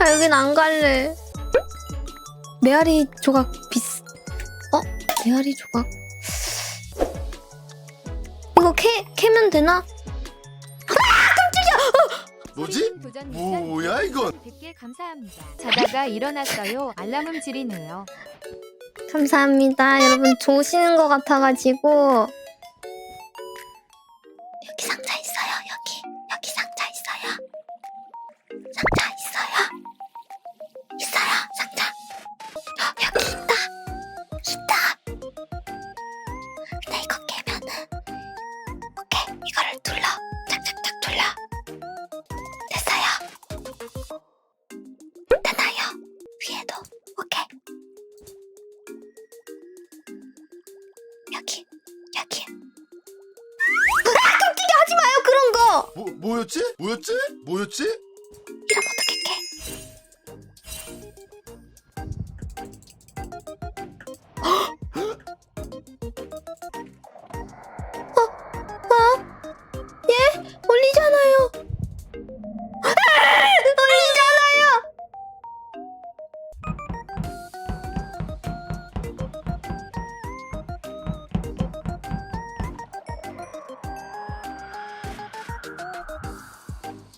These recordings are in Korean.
아 여긴 안 갈래. 메아리 조각 비스. 어? 메아리 조각. 이거 캐 캐면 되나? 뭐지? 도전 미션 뭐야 이건? 100개 감사합니다. 자다가 일어났어요. 알람 음질이네요. 감사합니다. 여러분 좋으시는 것 같아가지고 여기 상자 있어요. 여기 여기 하지 마요 그런 거 뭐 뭐였지? 뭐였지? 뭐였지?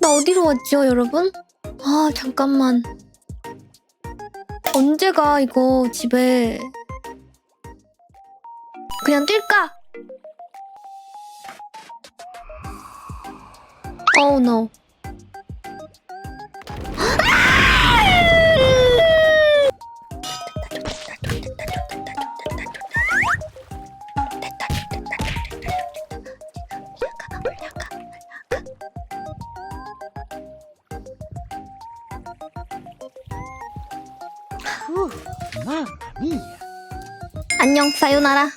나 어디로 왔죠, 여러분? 아, 잠깐만. 언제가 이거 집에 그냥 뛸까? Oh no. 안녕, 사요나라.